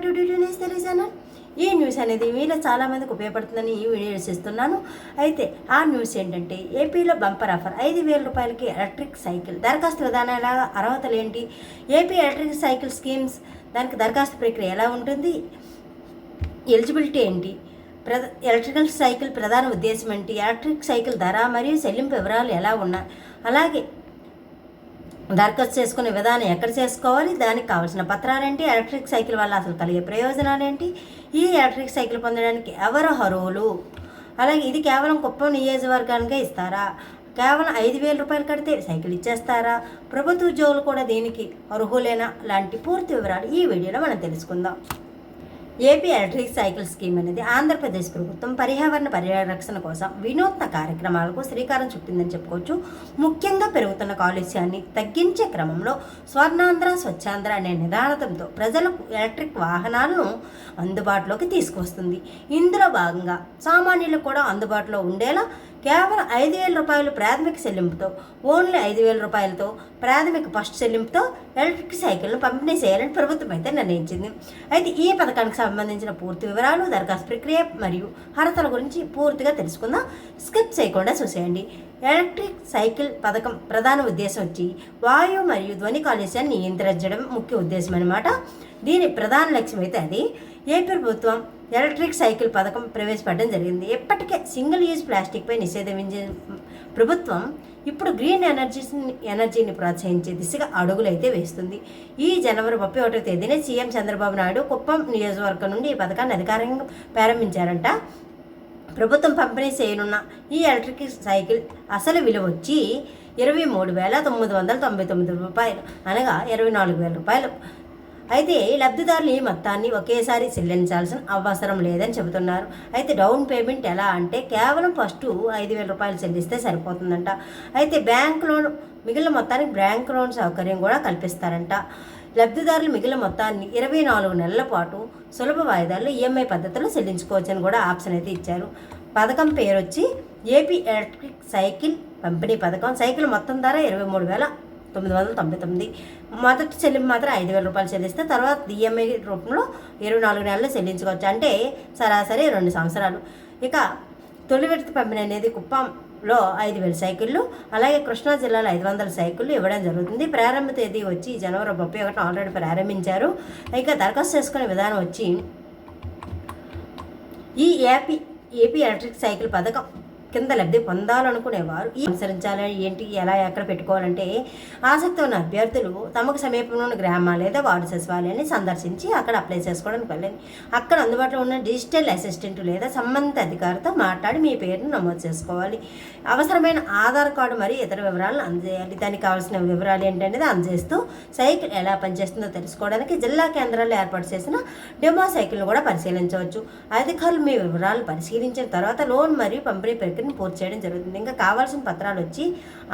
Back to duty news Telugu channel ఈ news అనేది మీలో చాలామందికి ఉపయోగపడుతుందని ఈ వీడియో చేస్తున్నాను. అయితే ఆ న్యూస్ ఏంటంటే ఏపీలో బంపర్ ఆఫర్ ఐదు వేల రూపాయలకి ఎలక్ట్రిక్ సైకిల్ దరఖాస్తు విధానాల అర్హతలు ఏంటి? ఏపీ ఎలక్ట్రిక్ సైకిల్ స్కీమ్స్ దానికి దరఖాస్తు ప్రక్రియ ఎలా ఉంటుంది? ఎలిజిబిలిటీ ఏంటి? ప్రధ ఎలక్ట్రికల్ సైకిల్ ప్రధాన ఉద్దేశం ఏంటి? ఎలక్ట్రిక్ సైకిల్ ధర మరియు చెల్లింపు వివరాలు ఎలా ఉన్నాయి? అలాగే దరఖాస్తు చేసుకునే విధానం ఎక్కడ చేసుకోవాలి దానికి కావాల్సిన పత్రాలేంటి ఎలక్ట్రిక్ సైకిల్ వల్ల అసలు కలిగే ప్రయోజనాలు ఏంటి ఈ ఎలక్ట్రిక్ సైకిల్ పొందడానికి ఎవరు అర్హులు? అలాగే ఇది కేవలం కుప్పం నియోజకవర్గానికే ఇస్తారా? కేవలం ఐదు వేల రూపాయలు కడితే సైకిల్ ఇచ్చేస్తారా? ప్రభుత్వ ఉద్యోగులు కూడా దీనికి అర్హులేనా? లాంటి పూర్తి వివరాలు ఈ వీడియోలో మనం తెలుసుకుందాం. ఏపీ ఎలక్ట్రిక్ సైకిల్ స్కీమ్ అనేది ఆంధ్రప్రదేశ్ ప్రభుత్వం పర్యావరణ పరిరక్షణ కోసం వినూత్న కార్యక్రమాలకు శ్రీకారం చుట్టిందని చెప్పుకోవచ్చు. ముఖ్యంగా పెరుగుతున్న కాలుష్యాన్ని తగ్గించే క్రమంలో స్వర్ణాంధ్ర స్వచ్ఛాంధ్ర అనే నిదానంతో ప్రజలకు ఎలక్ట్రిక్ వాహనాలను అందుబాటులోకి తీసుకొస్తుంది ఇందులో భాగంగా సామాన్యులకు కూడా అందుబాటులో ఉండేలా కేవలం ఐదు వేల రూపాయలు ప్రాథమిక చెల్లింపుతో ఓన్లీ ఐదు వేల రూపాయలతో ప్రాథమిక ఫస్ట్ చెల్లింపుతో ఎలక్ట్రిక్ సైకిల్ను పంపిణీ చేయాలని ప్రభుత్వం అయితే నిర్ణయించింది. అయితే ఈ పథకానికి సంబంధించిన పూర్తి వివరాలు దరఖాస్తు ప్రక్రియ మరియు అర్హతల గురించి పూర్తిగా తెలుసుకుందాం. స్కిప్ చేయకుండా చూసేయండి. ఎలక్ట్రిక్ సైకిల్ పథకం ప్రధాన ఉద్దేశం వచ్చి వాయు మరియు ధ్వని కాలుష్యాన్ని నియంత్రించడం ముఖ్య ఉద్దేశం అనమాట దీని ప్రధాన లక్ష్యం అయితే అది. ఏపీ ప్రభుత్వం ఎలక్ట్రిక్ సైకిల్ పథకం ప్రవేశపెట్టడం జరిగింది. ఇప్పటికే సింగిల్ యూజ్ ప్లాస్టిక్పై నిషేధం ప్రభుత్వం ఇప్పుడు గ్రీన్ ఎనర్జీ ఎనర్జీని ప్రోత్సహించే దిశగా అడుగులైతే వేస్తుంది. ఈ జనవరి ముప్పై ఒకటో తేదీనే సీఎం చంద్రబాబు నాయుడు కుప్పం నియోజకవర్గం నుండి ఈ పథకాన్ని అధికారంగా ప్రారంభించారంట. ప్రభుత్వం పంపిణీ చేయనున్న ఈ ఎలక్ట్రిక్ సైకిల్ అసలు విలువ వచ్చి ఇరవై మూడు వేల తొమ్మిది వందల తొంభై తొమ్మిది రూపాయలు అనగా ఇరవై నాలుగు వేల రూపాయలు. అయితే లబ్ధిదారులు ఈ మొత్తాన్ని ఒకేసారి చెల్లించాల్సిన అవసరం లేదని చెబుతున్నారు. అయితే డౌన్ పేమెంట్ ఎలా అంటే కేవలం ఫస్ట్ ఐదు వేల రూపాయలు చెల్లిస్తే సరిపోతుందంట. అయితే బ్యాంక్ లోన్ మిగిలిన మొత్తానికి బ్యాంక్ లోన్ సౌకర్యం కూడా కల్పిస్తారంట. లబ్ధిదారులు మిగిలిన మొత్తాన్ని ఇరవై నాలుగు నెలల పాటు సులభ వాయిదాల్లో ఈఎంఐ పద్ధతిలో చెల్లించుకోవచ్చని కూడా ఆప్షన్ అయితే ఇచ్చారు. పథకం పేరు వచ్చి ఏపీ ఎలక్ట్రిక్ సైకిల్ పంపిణీ పథకం. సైకిల్ మొత్తం ధర ఇరవై మూడు వేల తొమ్మిది వందల తొంభై తొమ్మిది. మొదటి చెల్లింపు మాత్రం ఐదు వేల రూపాయలు చెల్లిస్తే తర్వాత ఈఎంఐ రూపంలో ఇరవై నాలుగు నెలలు చెల్లించుకోవచ్చు. అంటే సరాసరి రెండు సంవత్సరాలు. ఇక తొలి విడత పంపిణీ అనేది కుప్పంలో ఐదు వేల సైకిళ్ళు అలాగే కృష్ణా జిల్లాలో ఐదు వందల సైకిళ్ళు ఇవ్వడం జరుగుతుంది. ప్రారంభ తేదీ వచ్చి జనవరి ముప్పై ఒకటి ఆల్రెడీ ప్రారంభించారు. ఇక దరఖాస్తు చేసుకునే విధానం వచ్చి ఈ ఏపీ ఏపీ ఎలక్ట్రిక్ సైకిల్ పథకం కింద లబ్ధి పొందాలనుకునేవారు. ఈ అనుసరించాలని ఏంటి ఎలా ఎక్కడ పెట్టుకోవాలంటే ఆసక్తి ఉన్న అభ్యర్థులు తమకు సమీపంలో ఉన్న గ్రామ లేదా వార్డు సచివాలయాన్ని సందర్శించి అక్కడ అప్లై చేసుకోవడానికి వెళ్ళండి. అక్కడ అందుబాటులో ఉన్న డిజిటల్ అసిస్టెంట్ లేదా సంబంధిత అధికారితో మాట్లాడి మీ పేరును నమోదు చేసుకోవాలి. అవసరమైన ఆధార్ కార్డు మరియు ఇతర వివరాలను అందజేయాలి దానికి కావాల్సిన వివరాలు ఏంటనేది అందజేస్తూ సైకిల్ ఎలా పనిచేస్తుందో తెలుసుకోవడానికి జిల్లా కేంద్రాల్లో ఏర్పాటు చేసిన డెమో సైకిల్ను కూడా పరిశీలించవచ్చు. అధికారులు మీ వివరాలు పరిశీలించిన తర్వాత లోన్ మరియు పంపిణీ ప్రక్రియను పూర్తి చేయడం జరుగుతుంది. ఇంకా కావాల్సిన పత్రాలు వచ్చి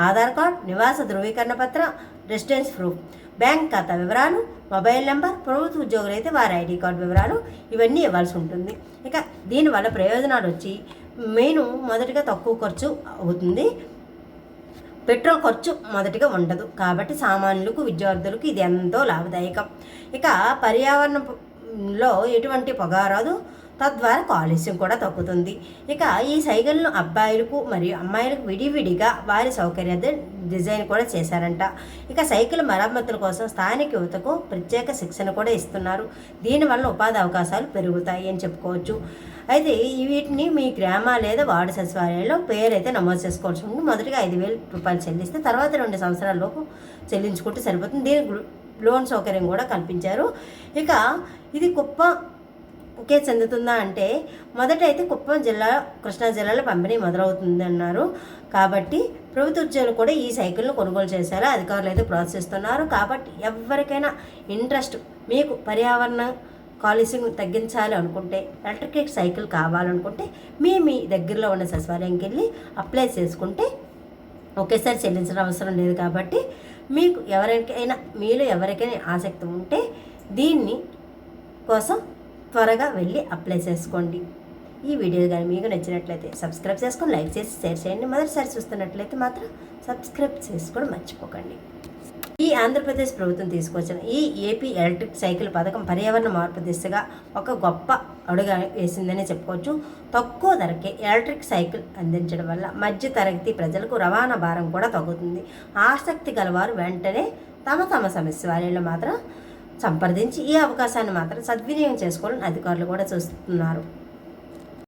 ఆధార్ కార్డ్ నివాస ధృవీకరణ పత్రం రెసిడెన్స్ ప్రూఫ్ బ్యాంక్ ఖాతా వివరాలు మొబైల్ నెంబర్ ప్రభుత్వ ఉద్యోగులు అయితే వారి ఐడి కార్డు వివరాలు ఇవన్నీ ఇవ్వాల్సి ఉంటుంది. ఇక దీనివల్ల ప్రయోజనాలు వచ్చి మెయిన్ మొదటిగా తక్కువ ఖర్చు అవుతుంది. పెట్రోల్ ఖర్చు మొదటిగా ఉండదు. కాబట్టి సామాన్యులకు విద్యార్థులకు ఇది ఎంతో లాభదాయకం. ఇక పర్యావరణంలో ఎటువంటి పొగ రాదు. తద్వారా కాలుష్యం కూడా తగ్గుతుంది. ఇక ఈ సైకిల్ను అబ్బాయిలకు మరియు అమ్మాయిలకు విడివిడిగా వారి సౌకర్యార్థం డిజైన్ కూడా చేశారంట. ఇక సైకిల్ మరమ్మతుల కోసం స్థానిక యువతకు ప్రత్యేక శిక్షణ కూడా ఇస్తున్నారు. దీనివల్ల ఉపాధి అవకాశాలు పెరుగుతాయి అని చెప్పుకోవచ్చు. అయితే వీటిని మీ గ్రామ లేదా వార్డు సచివాలయంలో పేరు అయితే నమోదు చేసుకోవాల్సి ఉంటుంది మొదటిగా ఐదు వేలు రూపాయలు చెల్లిస్తే తర్వాత రెండు సంవత్సరాల లోపు చెల్లించుకుంటే సరిపోతుంది. దీనికి లోన్ సౌకర్యం కూడా కల్పించారు. ఇక ఇది గొప్ప ఒకే చెందుతుందా అంటే మొదట అయితే కుప్పం జిల్లా కృష్ణా జిల్లాలో పంపిణీ మొదలవుతుంది అన్నారు కాబట్టి ప్రభుత్వ ఉద్యోగులు కూడా ఈ సైకిల్ను కొనుగోలు చేశారు అధికారులు అయితే ప్రోత్సహిస్తున్నారు కాబట్టి ఎవరికైనా ఇంట్రెస్ట్ మీకు పర్యావరణ కాలుష్యం తగ్గించాలి అనుకుంటే ఎలక్ట్రిక్ సైకిల్ కావాలనుకుంటే మీ మీ దగ్గరలో ఉన్న సచివాలయంకి వెళ్ళి అప్లై చేసుకుంటే ఒకేసారి చెల్లించడం అవసరం లేదు. కాబట్టి మీకు ఎవరికైనా మీలో ఎవరికైనా ఆసక్తి ఉంటే దీన్ని కోసం త్వరగా వెళ్ళి అప్లై చేసుకోండి. ఈ వీడియో కానీ మీకు నచ్చినట్లయితే సబ్స్క్రైబ్ చేసుకొని లైక్ చేసి షేర్ చేయండి. మొదటిసారి చూస్తున్నట్లయితే మాత్రం సబ్స్క్రైబ్ చేసుకోవడం మర్చిపోకండి. ఈ ఆంధ్రప్రదేశ్ ప్రభుత్వం తీసుకొచ్చిన ఈ ఏపీ ఎలక్ట్రిక్ సైకిల్ పథకం పర్యావరణ మార్పు దిశగా ఒక గొప్ప అడుగు వేసిందని చెప్పుకోవచ్చు. తక్కువ ధరకే ఎలక్ట్రిక్ సైకిల్ అందించడం వల్ల మధ్య తరగతి ప్రజలకు రవాణా భారం కూడా తగ్గుతుంది. ఆసక్తి గలవారు వెంటనే తమ తమ సమస్య వారిలో మాత్రం సంప్రదించి ఈ అవకాశాన్ని మాత్రం సద్వినియోగం చేసుకోవాలని అధికారులు కూడా చూస్తున్నారు.